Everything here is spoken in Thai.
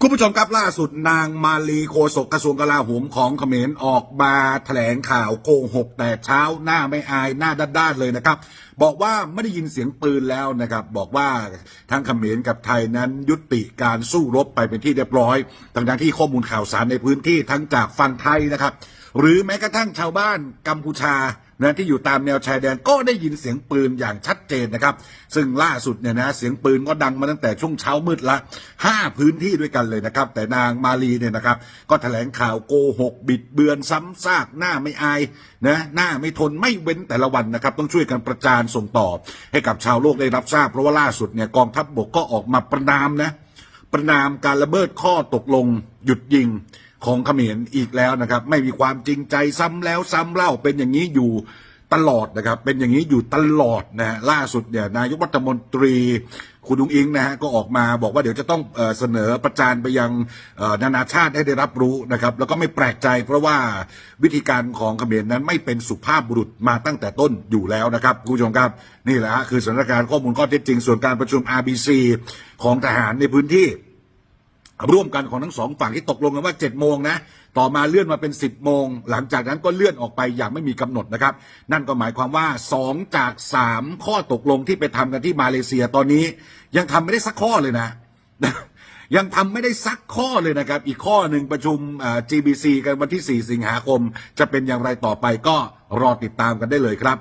คุณผู้ชมครับล่าสุดนางมาลีโคศกกระทรวงกลาโหมของเขมรออกมาแถลงข่าวโกหกแต่เช้าหน้าไม่อายหน้าด้านๆเลยนะครับ บอกว่าไม่ได้ยินเสียงปืนแล้วนะครับ บอกว่าทั้งเขมรกับไทยนั้นยุติการสู้รบไปเป็นที่เรียบร้อยทั้งที่ข้อมูลข่าวสารในพื้นที่ทั้งจากฝั่งไทยนะครับ หรือแม้กระทั่งชาวบ้านกัมพูชา นะที่อยู่ตามแนวชายแดนก็ได้ยินเสียงปืนอย่างชัดเจนนะครับ ซึ่งล่าสุดเนี่ยนะเสียงปืนก็ดังมาตั้งแต่ช่วงเช้ามืดละห้าพื้นที่ด้วยกันเลยนะครับ แต่นางมาลีเนี่ยนะครับ ก็แถลงข่าวโกหก บิดเบือนซ้ำซากหน้าไม่อายนะหน้าไม่ทนไม่เว้นแต่ละวันนะครับ ต้องช่วยกันประจานส่งต่อ ให้กับชาวโลกได้รับทราบเพราะว่าล่าสุดเนี่ยกองทัพบบกก็ออกมาประนามนะ ประนามการระเบิดข้อตกลงหยุดยิงของเขมรอีกแล้วนะครับ ไม่มีความจริงใจซ้ำแล้วซ้ำเล่าเป็นอย่างนี้อยู่ ตลอดนะครับ เป็นอย่างนี้อยู่ตลอดนะฮะล่าสุดเนี่ยนายกรัฐมนตรีคุณลุงอิงนะฮะก็ออกมาบอกว่าเดี๋ยวจะต้องเอเสนอประจานไปยังนานาชาติให้ได้รับรู้นะครับ แล้วก็ไม่แปลกใจเพราะว่าวิธีการของเขมรนั้นไม่เป็นสุภาพบุรุษมาตั้งแต่ต้นอยู่แล้วนะครับคุณผู้ชมครับนี่แหละฮะคือสถานการณ์ข้อมูลข้อเท็จจริง ส่วนการประชุม RBC ของทหารในพื้นที่ ร่วมกันของทั้งสองฝั่งที่ตกลงกันว่า 7 โมงนะ ต่อมาเลื่อนมาเป็น 10 โมง หลังจากนั้นก็เลื่อนออกไปอย่างไม่มีกำหนดนะครับ นั่นก็หมายความว่า 2 จาก 3 ข้อตกลงที่ไปทำกันที่มาเลเซียตอนนี้ ยังทำไม่ได้สักข้อเลยนะ ยังทำไม่ได้สักข้อเลยนะครับ อีกข้อหนึ่งประชุมอ่า GBC กันวันที่ 4 สิงหาคม จะเป็นอย่างไรต่อไปก็รอติดตามกันได้เลยครับ